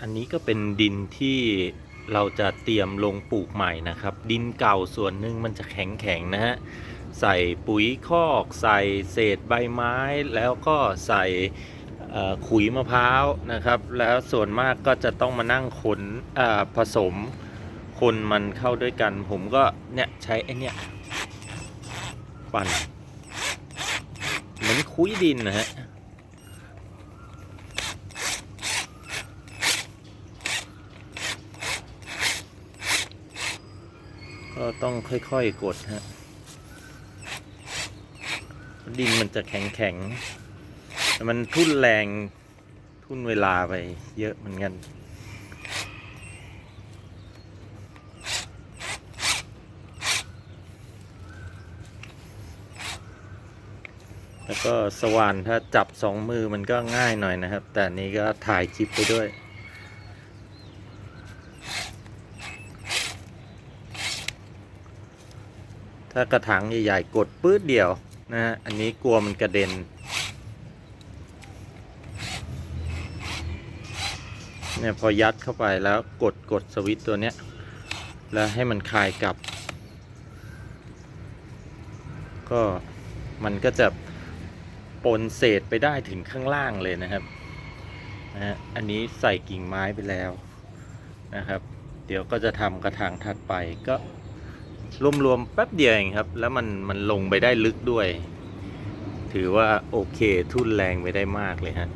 อันนี้ก็เป็นดินที่เราจะเตรียมลงปลูกใหม่นะครับ ดินเก่าส่วนหนึ่งมันจะแข็งๆนะฮะใส่ปุ๋ยคอก ใส่เศษใบไม้ แล้วก็ใส่ขุยมะพร้าวนะครับ แล้วส่วนมากก็จะต้องมานั่งขนอ่อผสมคนมันเข้าด้วยกัน ผมก็เนี่ยใช้ไอ้เนี่ยปั่นเหมือนคุยดินนะฮะ ก็ต้องค่อยๆกดฮะ ดินมันจะแข็งๆแต่มันทุ่นแรงทุ่นเวลาไปเยอะเหมือนกันแล้วก็สว่านถ้าจับสองมือมันก็ง่ายหน่อยนะครับ แต่นนี้ก็ถ่ายคลิปไปด้วย ถ้ากระถางใหญ่ๆกดปื๊ดเดียวนะฮะอันนี้กลัวมันกระเด็นเนี่ยพอยัดเข้าไปแล้วกดกดสวิตตัวเนี้ย แล้วให้มันคลายกลับ ก็มันก็จะปนเศษไปได้ถึงข้างล่างเลยนะครับนะฮะอันนี้ใส่กิ่งไม้ไปแล้วนะครับ เดี๋ยวก็จะทำกระถางถัดไปก็ รวมๆแป๊บเดียวเองครับ แล้วมันมันลงไปได้ลึกด้วย ถือว่าโอเคทุ่นแรงไปได้มากเลยฮะ